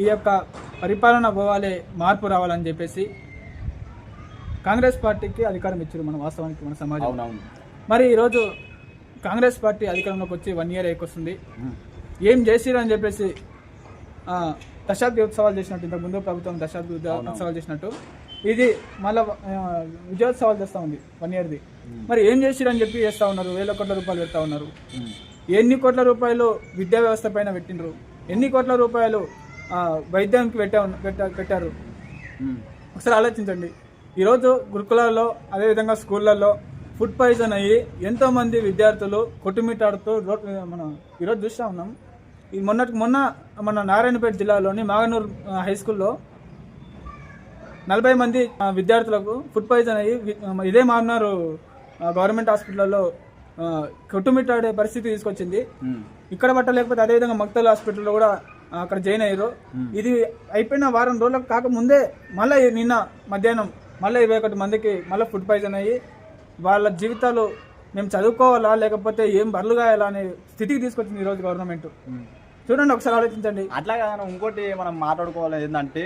ఈ యొక్క పరిపాలన పోవాలి మార్పు రావాలని చెప్పేసి కాంగ్రెస్ పార్టీకి అధికారం ఇచ్చారు మన వాస్తవానికి మన సమాజం. మరి ఈరోజు కాంగ్రెస్ పార్టీ అధికారంలోకి వచ్చి వన్ ఇయర్ వస్తుంది. ఏం చేసిరు అని చెప్పేసి దశాబ్ది ఉత్సవాలు చేసినట్టు ఇంతకు ముందు ప్రభుత్వం దశాబ్ది ఉత్సవ- ఉత్సవాలు చేసినట్టు. ఇది మళ్ళీ విజయోత్సవాలు చేస్తూ ఉంది వన్ ఇయర్ది. మరి ఏం చేసిరు అని చెప్పి చేస్తూ ఉన్నారు వేల కోట్ల రూపాయలు పెడతా ఉన్నారు. ఎన్ని కోట్ల రూపాయలు విద్యా వ్యవస్థ పైన పెట్టినరు ఎన్ని కోట్ల రూపాయలు వైద్యానికి పెట్టా పెట్టా- పెట్టారు. ఒకసారి ఆలోచించండి. ఈరోజు గురుకులాల్లో అదేవిధంగా స్కూళ్ళల్లో ఫుడ్ పాయిజన్ అయ్యి ఎంతో మంది విద్యార్థులు కొట్టుమిట్టాడుతూ రోడ్ మనం ఈరోజు చూస్తూ ఉన్నాం. ఈ మొన్నటికి మొన్న మన నారాయణపేట జిల్లాలోని మాగనూరు హై స్కూల్లో నలభై మంది విద్యార్థులకు ఫుడ్ పాయిజన్ అయ్యి ఇదే మామనారు గవర్నమెంట్ హాస్పిటల్లో కొట్టుమిట్టాడే పరిస్థితి తీసుకొచ్చింది. ఇక్కడ పట్టలేకపోతే అదేవిధంగా మక్తల్ హాస్పిటల్లో కూడా అక్కడ జాయిన్ అయ్యారు. ఇది అయిపోయిన వారం రోజులకు కాకముందే మళ్ళీ నిన్న మధ్యాహ్నం మళ్ళీ ఇరవై ఒకటి మందికి మళ్ళీ ఫుడ్ పాయిజన్ అయ్యి వాళ్ళ జీవితాలు మేము చదువుకోవాలా లేకపోతే ఏం బర్లు కాయాలా అనే స్థితికి తీసుకొచ్చింది ఈరోజు గవర్నమెంట్ చూడండి ఒకసారి ఆలోచించండి. అట్లా కాదు ఇంకోటి మనం మాట్లాడుకోవాలి ఏంటంటే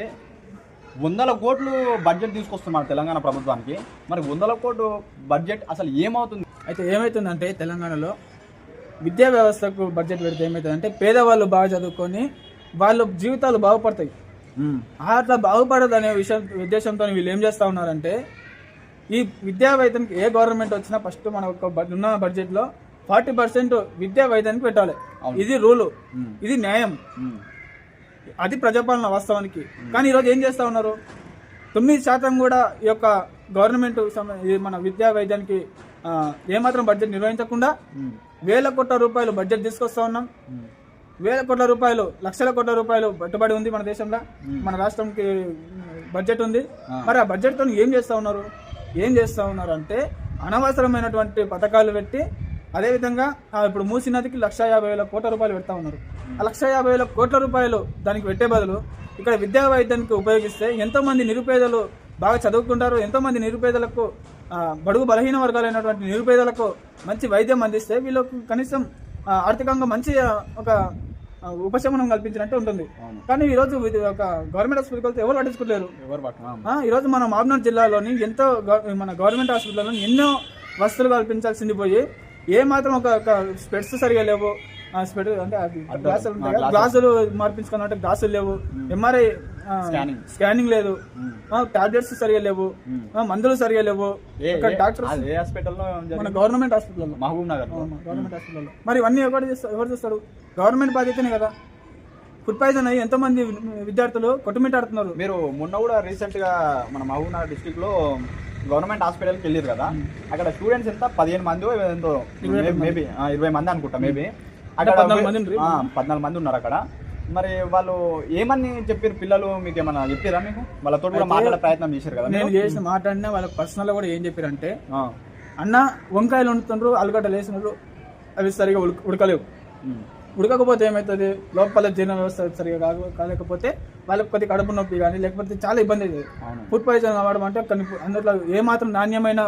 వందల కోట్లు బడ్జెట్ తీసుకొస్తున్నారు తెలంగాణ ప్రభుత్వానికి. మరి వందల కోట్లు బడ్జెట్ అసలు ఏమవుతుంది? అయితే ఏమవుతుందంటే తెలంగాణలో విద్యా వ్యవస్థకు బడ్జెట్ పెడితే ఏమవుతుందంటే పేదవాళ్ళు బాగా చదువుకొని వాళ్ళ జీవితాలు బాగుపడతాయి. అట్లా బాగుపడదు అనే విషయం ఉద్దేశంతో వీళ్ళు ఏం చేస్తా ఉన్నారంటే ఈ విద్యా వైద్యానికి ఏ గవర్నమెంట్ వచ్చినా ఫస్ట్ మన ఉన్న బడ్జెట్లో ఫార్టీ పర్సెంట్ విద్యా వైద్యానికి పెట్టాలి ఇది రూలు. ఇది న్యాయం. అది ప్రజాపాలన వాస్తవానికి. కానీ ఈరోజు ఏం చేస్తా ఉన్నారు? తొమ్మిది శాతం కూడా ఈ యొక్క గవర్నమెంట్ మన విద్యా వైద్యానికి ఏమాత్రం బడ్జెట్ నిర్వహించకుండా వేల కోట్ల రూపాయలు బడ్జెట్ తీసుకొస్తా ఉన్నాం. వేల కోట్ల రూపాయలు లక్షల కోట్ల రూపాయలు పెట్టుబడి ఉంది మన దేశంలో. మన రాష్ట్రంకి బడ్జెట్ ఉంది. మరి ఆ బడ్జెట్తో ఏం చేస్తా ఉన్నారు? ఏం చేస్తా ఉన్నారు అంటే అనవసరమైనటువంటి పథకాలు పెట్టి అదేవిధంగా ఇప్పుడు మూసి నదికి లక్ష యాభై వేల కోట్ల రూపాయలు పెడతా ఉన్నారు. ఆ లక్ష యాభై వేల కోట్ల రూపాయలు దానికి పెట్టే బదులు ఇక్కడ విద్యా వైద్యానికి ఉపయోగిస్తే ఎంతో మంది నిరుపేదలు బాగా చదువుకుంటారు ఎంతో మంది నిరుపేదలకు బడుగు బలహీన వర్గాలైనటువంటి నిరుపేదలకు మంచి వైద్యం అందిస్తే వీళ్ళకు కనీసం ఆర్థికంగా మంచి ఒక ఉపశమనం కల్పించినట్టు ఉంటుంది. కానీ ఈ రోజు ఒక గవర్నమెంట్ హాస్పిటల్కి వెళ్తే ఎవరు పట్టించుకోలేరు. ఆ, ఈరోజు మన మాబ్నార్ జిల్లాలోని ఎంతో మన గవర్నమెంట్ హాస్పిటల్లో ఎన్నో వసతులు కల్పించాల్సింది పోయి ఏ మాత్రం ఒక స్పెట్స్ సరిగా లేవు. స్పెడ్ అంటే గ్లాసులు గ్లాసులు. మార్పించుకున్నట్టు గ్లాసులు లేవు. MRI scanning. స్కానింగ్ లేదు. టాబ్లెట్స్ సరిగా లేవు. ఆ, మందులు సరిగా లేవు. హాస్పిటల్లో మన గవర్నమెంట్ హాస్పిటల్లో. మహబూబ్ నగర్ గవర్నమెంట్ హాస్పిటల్లో. మరి ఇవన్నీ ఎవరు చేస్తారు ఎవరు చేస్తాడు గవర్నమెంట్ బాధ్యతనే కదా. ఫుడ్ పాయిజన్ అయ్యి ఎంతో మంది విద్యార్థులు కొట్టుమిట్టాడుతున్నారు. మీరు మొన్న కూడా రీసెంట్గా మన మహబూబ్ నగర్ డిస్ట్రిక్ట్లో గవర్నమెంట్ హాస్పిటల్కి వెళ్ళారు కదా. అక్కడ స్టూడెంట్స్ ఎంత? పదిహేను మంది ఎంతో మేబీ ఇరవై మంది అనుకుంటా మేబీ. అక్కడ పద్నాలుగు మంది ఉన్నారు అక్కడ. మరి వాళ్ళు ఏమని చెప్పారు పిల్లలు మీకు ఏమన్నా చెప్పారా మీకు? వాళ్ళతో కూడా మాట్లాడే ప్రయత్నం చేశారు కదా నేను? చేసిన మాట్లాడినా వాళ్ళకి పర్సనల్ కూడా ఏం చెప్పారంటే. అన్న వంకాయలు వండుతుండ్రు ఆలుగడ్డలు వేసినారు అవి సరిగా ఉడక ఉడకలేవు. ఉడకకపోతే ఏమవుతుంది లోపల జీర్ణ వ్యవస్థ సరిగా కాక- కాలేకపోతే వాళ్ళకి కొద్ది కడుపు నొప్పి కానీ లేకపోతే చాలా ఇబ్బంది అవుతుంది ఫుడ్ పాయిజన్ అవ్వడం అంటే కొన్ని అందులో ఏమాత్రం నాణ్యమైన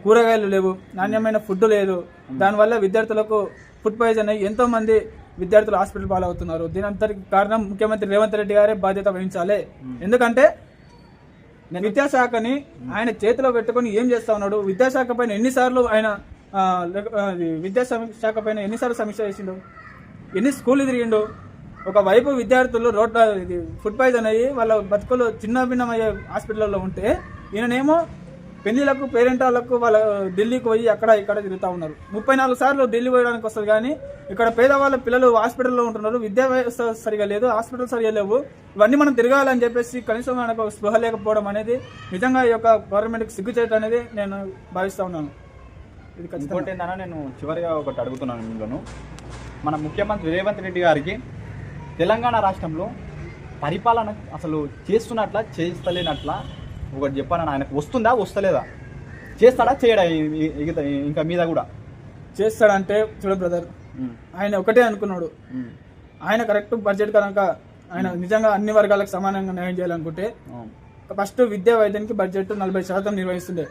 కూరగాయలు లేవు నాణ్యమైన ఫుడ్ లేదు. దానివల్ల విద్యార్థులకు ఫుడ్ పాయిజన్ అయ్యి ఎంతో మంది విద్యార్థులు హాస్పిటల్ పాలవుతున్నారు. దీని అంతటికి కారణం ముఖ్యమంత్రి రేవంత్ రెడ్డి గారే బాధ్యత వహించాలి. ఎందుకంటే విద్యాశాఖని ఆయన చేతిలో పెట్టుకొని ఏం చేస్తా ఉన్నాడు? విద్యాశాఖ పైన ఎన్నిసార్లు ఆయన విద్యా శాఖ పైన ఎన్నిసార్లు సమీక్ష చేసిండు? ఎన్ని స్కూల్ తిరిగిండు? ఒకవైపు విద్యార్థులు రోడ్ల ఇది ఫుడ్ పాయిజన్ అయ్యి వాళ్ళ బతుకులు చిన్న భిన్నమయ్యే హాస్పిటల్లో ఉంటే ఈయననేమో పెళ్ళిలకు పేరెంటాలకు వాళ్ళ ఢిల్లీకి పోయి అక్కడ ఇక్కడ తిరుగుతూ ఉన్నారు. ముప్పై నాలుగు సార్లు ఢిల్లీ పోయడానికి వస్తుంది కానీ ఇక్కడ పేదవాళ్ళ పిల్లలు హాస్పిటల్లో ఉంటున్నారు విద్యా వ్యవస్థ సరిగా లేదు హాస్పిటల్ సరిగా లేవు. ఇవన్నీ మనం తిరగాలని చెప్పేసి కనీసం మనకు స్పృహ లేకపోవడం అనేది నిజంగా ఈ యొక్క గవర్నమెంట్కి సిగ్గుచేయటం అనేది నేను భావిస్తూ ఉన్నాను. ఇది ఖచ్చితంగా. ఇంకోటి ఏంటన్నా నేను చివరిగా ఒకటి అడుగుతున్నాను మిమ్మల్ని మన ముఖ్యమంత్రి రేవంత్ రెడ్డి గారికి తెలంగాణ రాష్ట్రంలో పరిపాలన అసలు చేస్తున్నట్ల చేస్తలేనట్ల ఒకటి చెప్పాను ఆయనకు వస్తుందా వస్తలేదా? చేస్తాడా చేయడా ఇంకా మీద కూడా? చేస్తాడంటే చూడ బ్రదర్ ఆయన ఒకటే అనుకున్నాడు. ఆయన కరెక్ట్ బడ్జెట్ కనుక ఆయన నిజంగా అన్ని వర్గాలకు సమానంగా న్యాయం చేయాలనుకుంటే. ఫస్ట్ విద్యా వైద్యానికి బడ్జెట్ నలభై శాతం నిర్వహిస్తుండే.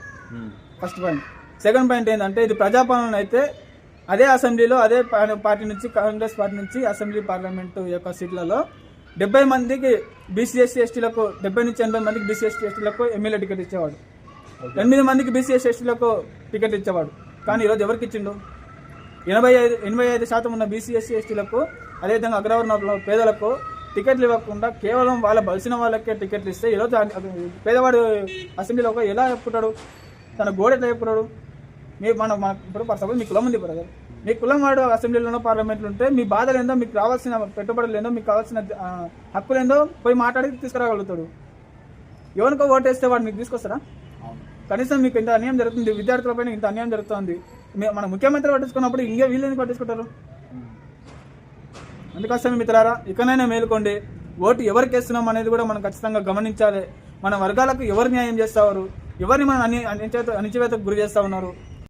First point. సెకండ్ పాయింట్ ఏంటంటే ఇది ప్రజాపాలన అయితే అదే అసెంబ్లీలో అదే పార్టీ నుంచి కాంగ్రెస్ పార్టీ నుంచి అసెంబ్లీ పార్లమెంటు యొక్క సీట్లలో డెబ్బై మందికి బీసీ ఎస్సీ ఎస్టీలకు డెబ్బై నుంచి ఎనభై మందికి బీసీ ఎస్టీ ఎస్టీలకు ఎమ్మెల్యే టికెట్ ఇచ్చేవాడు. ఎనిమిది మందికి బీసీ ఎస్సీ ఎస్టీలకు టికెట్ ఇచ్చేవాడు. కానీ ఈరోజు ఎవరికి ఇచ్చిండు? ఎనభై ఐదు ఎనభై ఐదు శాతం ఉన్న బీసీ ఎస్సీ ఎస్టీలకు అదేవిధంగా అగ్రవర్ణ పేదలకు టికెట్లు ఇవ్వకుండా కేవలం వాళ్ళ బలిసిన వాళ్ళకే టికెట్లు ఇస్తే ఈరోజు పేదవాడు అసెంబ్లీలో ఒక ఎలా చెప్పుకుంటాడు? తన గోడ ఎట్లా చెప్పుకుంటాడు? మీ మన ఇప్పుడు ఫర్ సపోజ్ మీ కులం ఉంది బ్రదర్ మీ కులం వాడు అసెంబ్లీలోనో పార్లమెంట్లో ఉంటే మీ బాధలు ఏందో మీకు రావాల్సిన పెట్టుబడులు ఏందో మీకు కావాల్సిన హక్కులు ఏందో పోయి మాట్లాడి తీసుకురాగలుగుతాడు. ఎవరికో ఓటేస్తే వాడు మీకు తీసుకొస్తారా కనీసం మీకు ఇంత అన్యాయం జరుగుతుంది విద్యార్థులపైన ఇంత అన్యాయం జరుగుతుంది. మన ముఖ్యమంత్రి పట్టించుకున్నప్పుడు ఇంకే వీళ్ళని పట్టించుకుంటారు? అందుకోసమే మిత్రులారా ఇకనైనా మేలుకోండి. ఓటు ఎవరికి వేస్తున్నాం అనేది కూడా మనం ఖచ్చితంగా గమనించాలి. మన వర్గాలకు ఎవరు న్యాయం చేస్తారు ఎవరిని మనం అణిచివేతకు గురి చేస్తా ఉన్నారు?